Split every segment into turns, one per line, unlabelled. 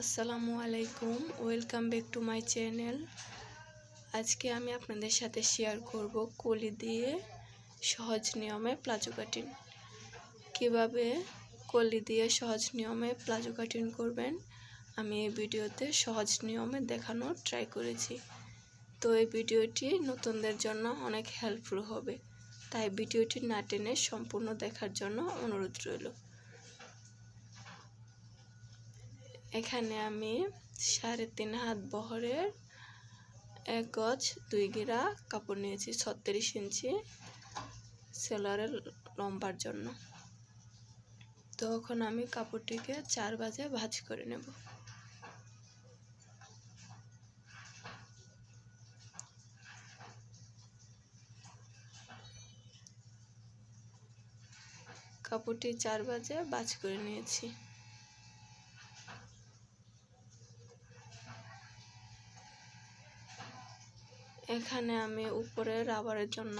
আসসালামু আলাইকুম, welcome back to my channel. আজকে আমি আপনাদের সাথে শেয়ার করব কলি দিয়ে সহজ নিয়মে প্লাজো কাটিং। কীভাবে কলি দিয়ে সহজ নিয়মে প্লাজো কাটিং করবেন, আমি এই ভিডিওতে সহজ নিয়মে দেখানোর ট্রাই করেছি। তো এই ভিডিওটি নতুনদের জন্য অনেক হেল্পফুল হবে, তাই ভিডিওটি না টেনে সম্পূর্ণ দেখার জন্য অনুরোধ রইল। এখানে আমি সাড়ে তিন হাত বহরের এক গজ দুই গিরা কাপড় নিয়েছি, ছত্রিশ ইঞ্চি সেলারের লম্বার জন্য। তখন আমি কাপড়টিকে চার বাজে ভাজ করে নেব। কাপড়টি চার বাজে বাজ করে নিয়েছি। এখানে আমি উপরে রাবারের জন্য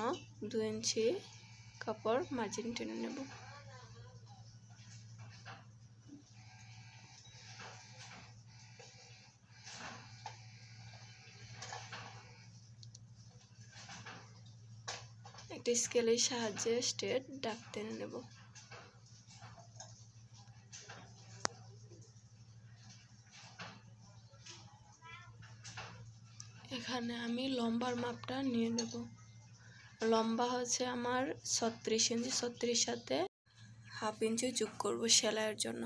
দু ইঞ্চি কাপড় মার্জিন টেনে নেব। একটি স্কেলের সাহায্যে স্ট্রেট ডাক টেনে নেব। এখানে আমি লম্বার মাপটা নিয়ে নেব। লম্বা হচ্ছে আমার ছত্রিশ ইঞ্চি, ছত্রিশ সাথে হাফ ইঞ্চি যোগ করব সেলাইয়ের জন্য।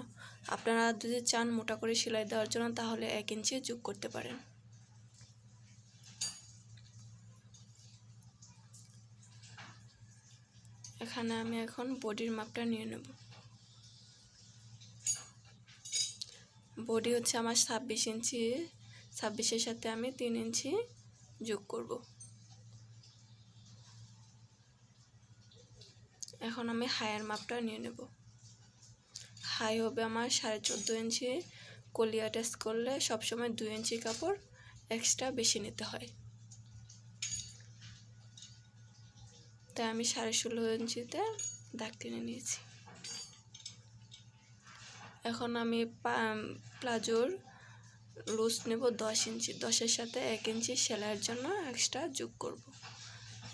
আপনারা যদি চান মোটা করে সেলাই দেওয়ার জন্য, তাহলে এক ইঞ্চি যোগ করতে পারেন। এখানে আমি এখন বডির মাপটা নিয়ে নেব। বডি হচ্ছে আমার ছাব্বিশ ইঞ্চি, ছাব্বিশের সাথে আমি তিন ইঞ্চি যোগ করব। এখন আমি হায়ার মাপটা নিয়ে নেব। হাই হবে আমার সাড়ে চোদ্দ ইঞ্চি কলি অ্যাটাচ করলে সবসময় দুই ইঞ্চি কাপড় এক্সট্রা বেশি নিতে হয়। তাই আমি সাড়ে ষোলো ইঞ্চিতে দাগ টেনে নিয়েছি। এখন আমি প্লাজোর লুজ নেব দশ ইঞ্চি। দশের সাথে এক ইঞ্চি সেলাইয়ের জন্য এক্সট্রা যোগ করব।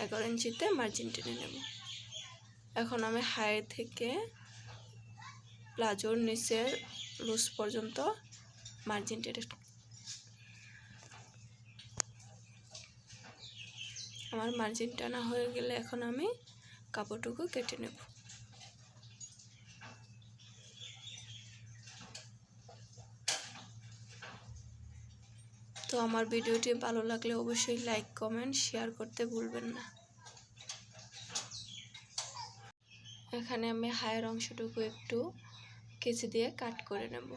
এগারো ইঞ্চিতে মার্জিন টেনে নেব। এখন আমি হাই থেকে প্লাজোর নিচের লুজ পর্যন্ত মার্জিন টেনে আমার মার্জিন টানা হয়ে গেলে এখন আমি কাপড়টুকু কেটে নেব। তো আমার ভিডিওটি ভালো লাগলে অবশ্যই লাইক, কমেন্ট, শেয়ার করতে ভুলবেন না। এখানে আমি হায়ের অংশটুকু একটু কেচি দিয়ে কাট করে নেব,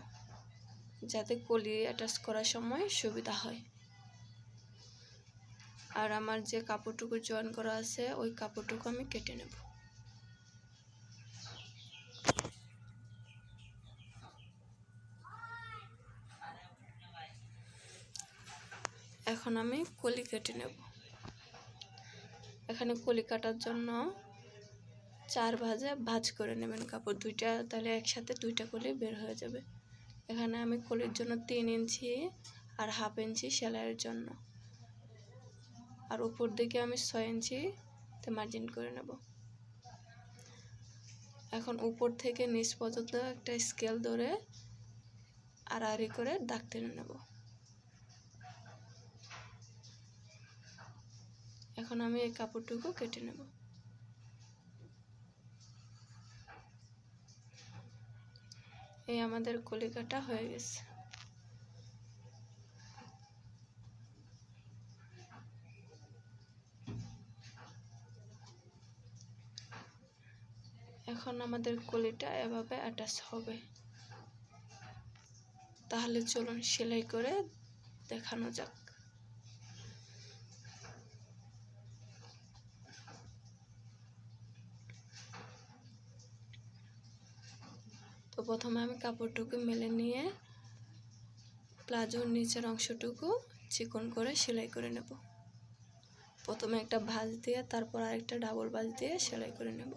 যাতে কলি অ্যাটাচ করার সময় সুবিধা হয়। আর আমার যে কাপড়টুকু জয়েন করা আছে, ওই কাপড়টুকু আমি কেটে নেব। এখন আমি কলি কেটে নেব। এখানে কলি কাটার জন্য চার ভাজে ভাজ করে নেবেন কাপড়। দুইটা, তাহলে একসাথে দুইটা কলি বের হয়ে যাবে। এখানে আমি কলির জন্য তিন ইঞ্চি আর হাফ ইঞ্চি সেলাইয়ের জন্য। আর উপর দিকে আমি ছয় ইঞ্চিতে মার্জিন করে নেব। এখন উপর থেকে নিচ পর্যন্ত একটা স্কেল ধরে আড়াআড়ি করে দাগ টেনে নেব। এখন আমি এই কাপড়টুকু কেটে নেব। এই আমাদের কলিকাটা হয়ে গেছে। এখন আমাদের কলিটা এভাবে অ্যাটাচ হবে। তাহলে চলুন সেলাই করে দেখানো যাক। প্রথমে আমি কাপড়টুকু মেলে নিয়ে প্লাজোর নিচের অংশটুকু চিকন করে সেলাই করে নেব। প্রথমে একটা ভাঁজ দিয়ে, তারপর আরেকটা ডাবল ভাঁজ দিয়ে সেলাই করে নেব।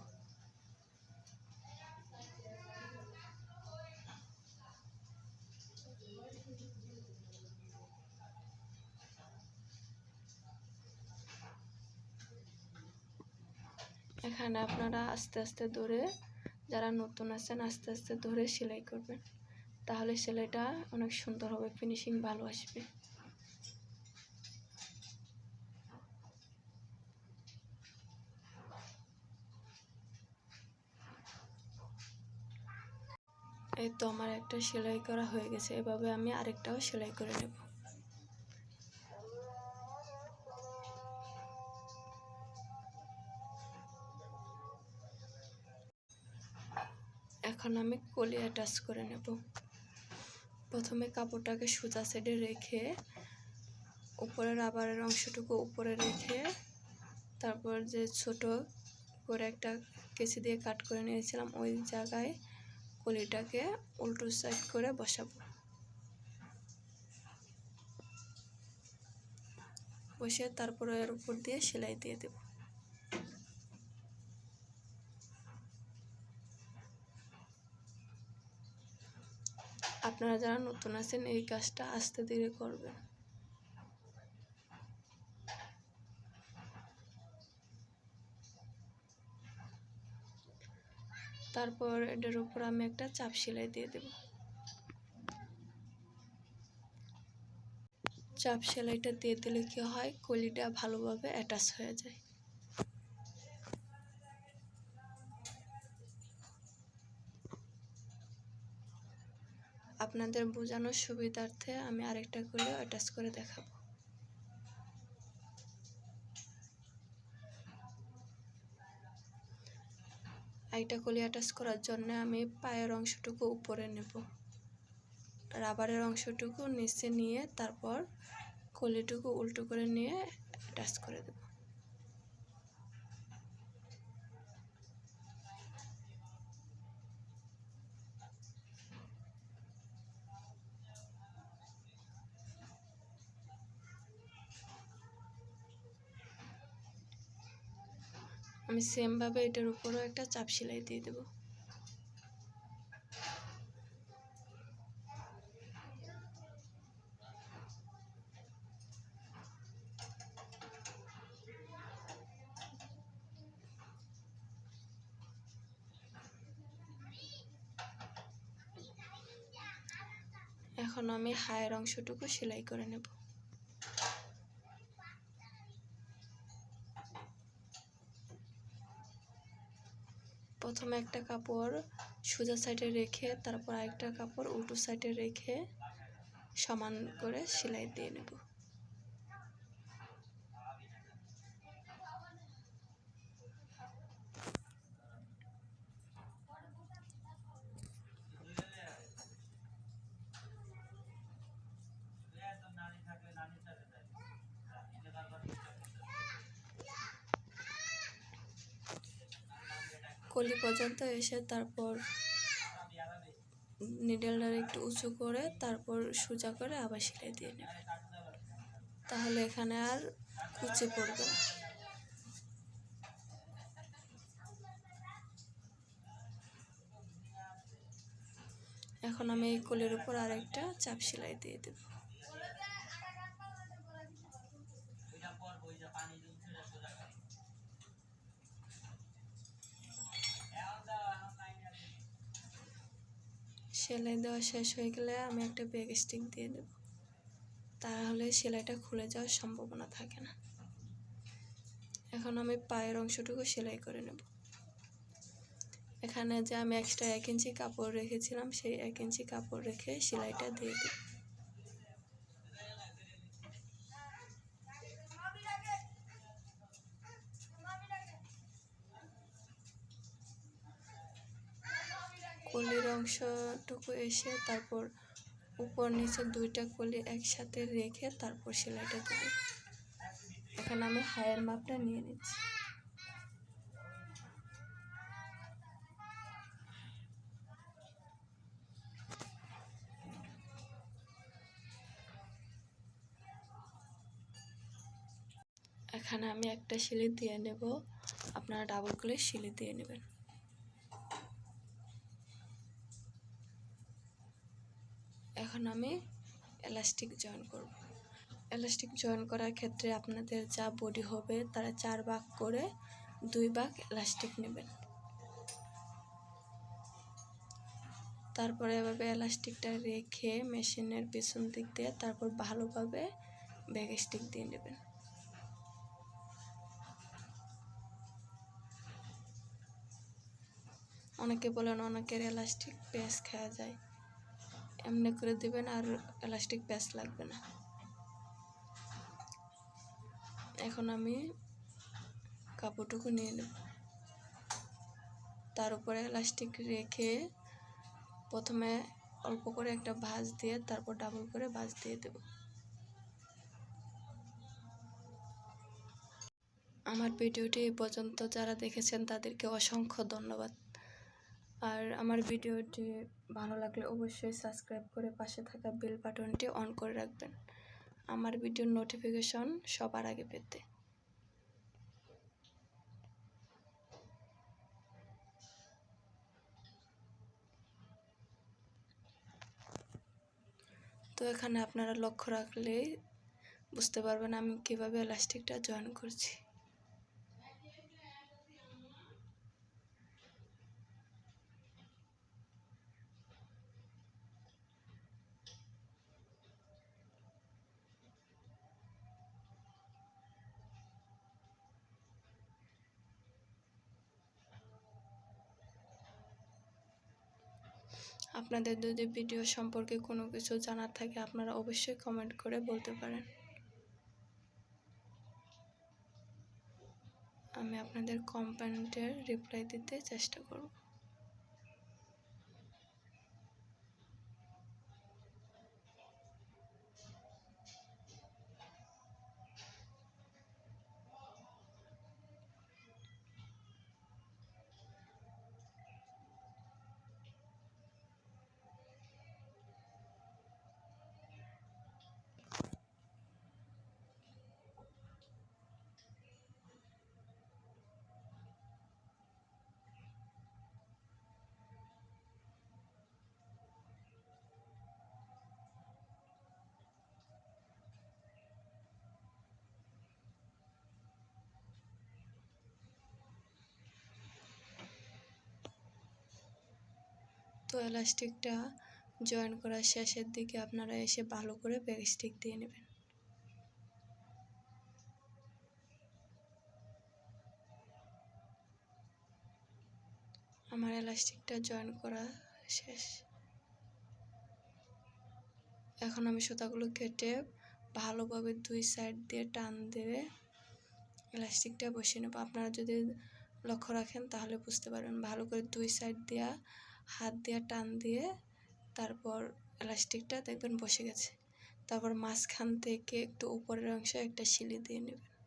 এখানে আপনারা আস্তে আস্তে ধরে যারা নতুন আছেন, আস্তে আস্তে ধরে সেলাই করবেন। তাহলে সেলাইটা অনেক সুন্দর হবে ফিনিশিং ভালো আসবে। এই তো আমার একটা সেলাই করা হয়ে গেছে, এভাবে আমি আরেকটাও সেলাই করে নেব। এখন আমি কলি অ্যাটাচ করে নেব। প্রথমে কাপড়টাকে সোজা সাইডে রেখে উপরের রাবারের অংশটুকু উপরে রেখে তারপর যে ছোট করে একটা কেসি দিয়ে কাট করে নিয়েছিলাম, ওই জায়গায় কলিটাকে উল্টো সাইড করে বসাবো। বসে তারপরে এর উপর দিয়ে সেলাই দিয়ে দেব। আপনারা যারা নতুন আছেন, এই কাজটা আস্তে ধীরে করবেন। তারপর এটার উপর আমি একটা চাপ সেলাই দিয়ে দেব। চাপ সেলাইটা দিয়ে দিলে কি হয়? কলিটা ভালোভাবে অ্যাটাচ হয়ে যায়। আপনাদের বোঝানোর সুবিধার্থে আমি আরেকটা করে অ্যাটাচ করে দেখাবো। একটা কলি অ্যাটাচ করার জন্য আমি পায়ের অংশটুকু উপরে নেব। রাবারের অংশটুকু নিচে নিয়ে তারপর কলিটুকু উল্টো করে নিয়ে অ্যাটাচ করে দেব। আমি সেমভাবে এটার উপরেও একটা চাপ সেলাই দিয়ে দেব। এখন আমি হায়ের অংশটুকু সেলাই করে নেব। প্রথমে একটা কাপড় সোজা সাইডে রেখে, তারপর আরেকটা কাপড় উল্টো সাইডে রেখে সমান করে সেলাই দিয়ে নেব। কলি পর্যন্ত এসে তারপর নিডেলটা একটু উঁচু করে তারপর সোজা করে আবার সেলাই দিয়ে নেবে। তাহলে এখানে আর কুচে পড়বে না। এখন আমি এই কোলের উপর আরেকটা চাপ সেলাই দিয়ে দেব। সেলাই দেওয়া শেষ হয়ে গেলে আমি একটা ব্যাগ স্টিক দিয়ে দেব। তাহলে সেলাইটা খুলে যাওয়ার সম্ভাবনা থাকে না। এখন আমি পায়ের অংশটুকু সেলাই করে নেব। এখানে যে আমি এক্সট্রা এক ইঞ্চি কাপড় রেখেছিলাম, সেই এক ইঞ্চি কাপড় রেখে সেলাইটা দিয়ে দিই কলির অংশটুকু এসে তারপর উপর নিচে দুইটা কলি একসাথে রেখে তারপর সেলাইটা দেব। এখানে আমি হায়ের মাপটা নিয়ে নিচ্ছি। এখানে আমি একটা সিলি দিয়ে নেব। আপনারা ডাবল করে সিলি দিয়ে নেবেন। এখন আমি এলাস্টিক জয়েন করব। এলাস্টিক জয়েন করার ক্ষেত্রে আপনাদের যা বডি হবে, তারা চার ভাগ করে দুই ভাগ এলাস্টিক নেবেন। তারপরে এভাবে এলাস্টিকটা রেখে মেশিনের পিছন দিক দিয়ে তারপর ভালোভাবে ব্যাগ স্টিক দিয়ে নেবেন। অনেকে বলেন, অনেকের এলাস্টিক প্যাঁচ খাওয়া যায়। এমনি করে দেবেন আর এলাস্টিক প্যাঁচ লাগবে না। এখন আমি কাপড়টুকু নিয়ে নেব। তার উপরে এলাস্টিক রেখে প্রথমে অল্প করে একটা ভাঁজ দিয়ে তারপর ডাবল করে ভাঁজ দিয়ে দেব। আমার ভিডিওটি পর্যন্ত। যারা দেখেছেন তাদেরকে অসংখ্য ধন্যবাদ। আর আমার ভিডিওটি ভালো লাগলে অবশ্যই সাবস্ক্রাইব করে পাশে থাকা বেল বাটনটি অন করে রাখবেন। আমার ভিডিওর নোটিফিকেশন সবার আগে পেতে। তো এখানে আপনারা লক্ষ্য রাখলেই বুঝতে পারবেন আমি কীভাবে এলাস্টিকটা জয়েন করছি। আপনাদের যদি ভিডিও সম্পর্কে কোনো কিছু জানার থাকে, আপনারা অবশ্যই কমেন্ট করে বলতে পারেন। আমি আপনাদের কমেন্টের রিপ্লাই দিতে চেষ্টা করব। এলাস্টিকটা জয়েন করার শেষের দিকে আপনারা এসে ভালো করে ব্যাগ স্টিক দিয়ে নেবেন। আমার এলাস্টিকটা জয়েন করা শেষ। এখন আমি সুতাগুলো কেটে ভালোভাবে দুই সাইড দিয়ে টান দেবে এলাস্টিকটা বসিয়ে নেব। আপনারা যদি লক্ষ্য রাখেন তাহলে বুঝতে পারবেন, ভালো করে দুই সাইড দেওয়া হাত দিয়ে টান দিয়ে তারপর এলাস্টিকটা দেখবেন বসে গেছে। তারপর মাঝখান থেকে একটু উপরের অংশে একটা সিলি দিয়ে নেবেন।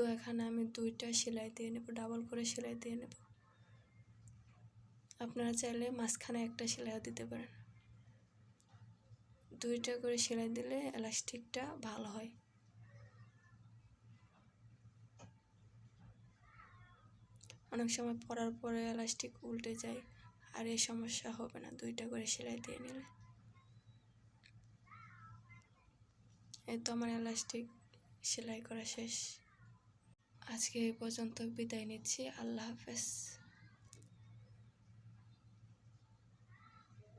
তো এখানে আমি দুইটা সেলাই দিয়ে নেব ডাবল করে সেলাই দিয়ে নেব। আপনারা চাইলে মাঝখানে একটা সেলাইও দিতে পারেন। দুইটা করে সেলাই দিলে এলাস্টিকটা ভালো হয়। অনেক সময় পরার পরে এলাস্টিক উল্টে যায়, আর এই সমস্যা হবে না, দুইটা করে সেলাই দিয়ে নিলে। এই তো আমার এলাস্টিক সেলাই করা শেষ। আজকে এই পর্যন্ত বিদায় নিচ্ছি। আল্লাহ হাফেজ।